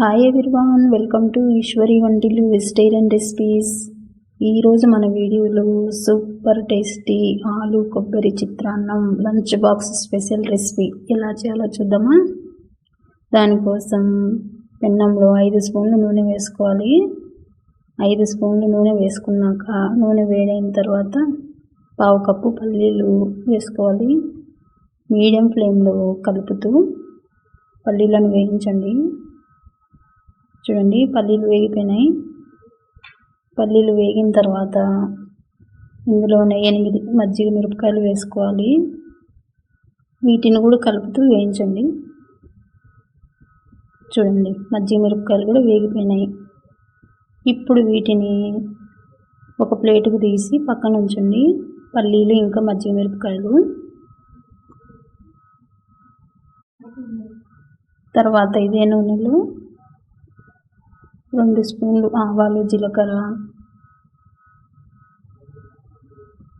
Hi everyone welcome to Eshwari వంటిలు vegetarian recipes ఈరోజు మన వీడియోలో సూపర్ టేస్టీ ఆలు కొబ్బరి చిత్రాన్నం లంచ్ బాక్స్ స్పెషల్ రెసిపీ ఎలా చేయాలో చూద్దామా? దానికోసం పెన్నంలో ఐదు స్పూన్లు నూనె వేసుకోవాలి. ఐదు స్పూన్లు నూనె వేసుకున్నాక నూనె వేడైన తర్వాత పావు కప్పు పల్లీలు వేసుకోవాలి. మీడియం ఫ్లేమ్లో కలుపుతూ పల్లీలను వేయించండి. చూడండి పల్లీలు వేగిపోయినాయి. పల్లీలు వేగిన తర్వాత ఇందులోనే ఎనిమిది మజ్జిగ మిరపకాయలు వేసుకోవాలి. వీటిని కూడా కలుపుతూ వేయించండి. చూడండి మజ్జిగ మిరపకాయలు కూడా వేగిపోయినాయి. ఇప్పుడు వీటిని ఒక ప్లేటుకు తీసి పక్కన ఉంచండి. పల్లీలు ఇంకా మజ్జిగ మిరపకాయలు. తర్వాత ఇదే నూనెలో రెండు స్పూన్లు ఆవాలు జీలకర్ర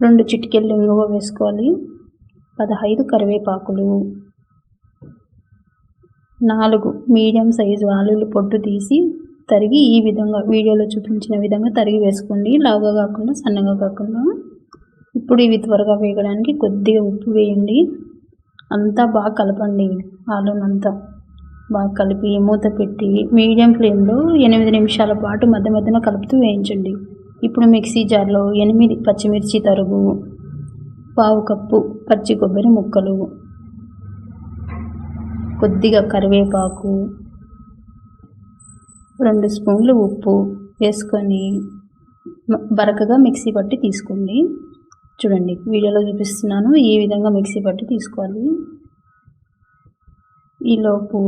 రెండు చిటికెళ్ళు ఇంగువ వేసుకోవాలి. పదహైదు కరివేపాకులు నాలుగు మీడియం సైజు ఆలులు పొట్టు తీసి తరిగి ఈ విధంగా వీడియోలో చూపించిన విధంగా తరిగి వేసుకోండి. లావుగా కాకుండా సన్నగా కాకుండా. ఇప్పుడు ఇవి త్వరగా వేయడానికి కొద్దిగా ఉప్పు వేయండి. అంతా బాగా కలపండి ఆలునంతా. బాగా కలిపి మూత పెట్టి మీడియం ఫ్లేమ్లో ఎనిమిది నిమిషాల పాటు మధ్య మధ్యన కలుపుతూ వేయించండి. ఇప్పుడు మిక్సీ జార్లో ఎనిమిది పచ్చిమిర్చి తరుగు పావు కప్పు పచ్చి కొబ్బరి ముక్కలు కొద్దిగా కరివేపాకు రెండు స్పూన్లు ఉప్పు వేసుకొని బరకగా మిక్సీ పట్టి తీసుకోండి. చూడండి వీడియోలో చూపిస్తున్నాను ఈ విధంగా మిక్సీ పట్టి తీసుకోవాలి. ఈలోపు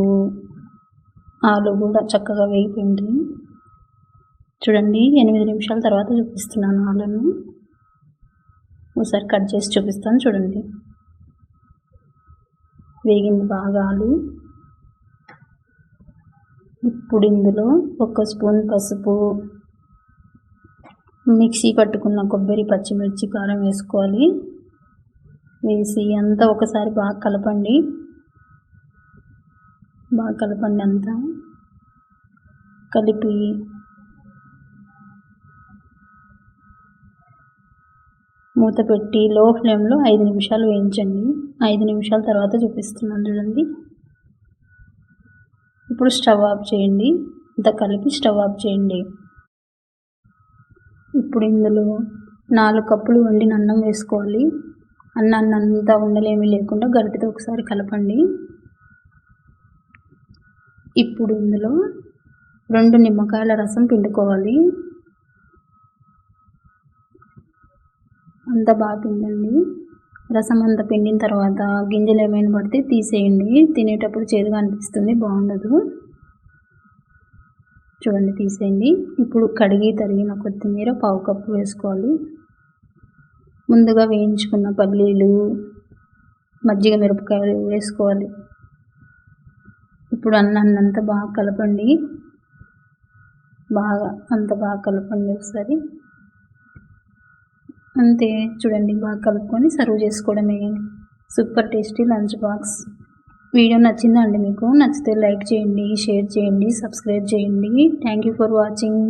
ఆలు కూడా చక్కగా వేగిపోయింది. చూడండి ఎనిమిది నిమిషాల తర్వాత చూపిస్తున్నాను ఆలును. ఒకసారి కట్ చేసి చూపిస్తాను చూడండి. వేగింది బాగా ఆలు. ఇప్పుడు ఇందులో ఒక స్పూన్ పసుపు మిక్సీ పట్టుకున్న కొబ్బరి పచ్చిమిర్చి కారం వేసుకోవాలి. వేసి అంతా ఒకసారి బాగా కలపండి. బాగా కలపండి అంతా కలిపి మూత పెట్టి లో ఫ్లేమ్లో ఐదు నిమిషాలు వేయించండి. ఐదు నిమిషాల తర్వాత చూపిస్తున్నాను చూడండి. ఇప్పుడు స్టవ్ ఆఫ్ చేయండి. ఇంత కలిపి స్టవ్ ఆఫ్ చేయండి. ఇప్పుడు ఇందులో నాలుగు కప్పులు వండిన అన్నం వేసుకోవాలి. అన్నాన్ని అంతా ఉండలేమీ లేకుండా గరిటెతో ఒకసారి కలపండి. ఇప్పుడు ఇందులో రెండు నిమ్మకాయల రసం పిండుకోవాలి. అంత బాగా పిండండి. రసం అంతా పిండిన తర్వాత గింజలు ఏమైనా పడితే తీసేయండి. తినేటప్పుడు చేదుగా అనిపిస్తుంది బాగుండదు. చూడండి తీసేయండి. ఇప్పుడు కడిగి తరిగిన కొత్తిమీర పావు కప్పు వేసుకోవాలి. ముందుగా వేయించుకున్న పల్లీలు మజ్జిగ మిరపకాయలు వేసుకోవాలి. ఇప్పుడు అన్నాన్ని అంతా బాగా కలపండి. బాగా అంత బాగా కలపండి ఒకసారి. అంతే చూడండి బాగా కలుపుకొని సర్వ్ చేసుకోవడమే. Super tasty lunch box. Video నచ్చిందా అండి మీకు నచ్చితే లైక్ చేయండి షేర్ చేయండి సబ్స్క్రైబ్ చేయండి. Thank you for watching.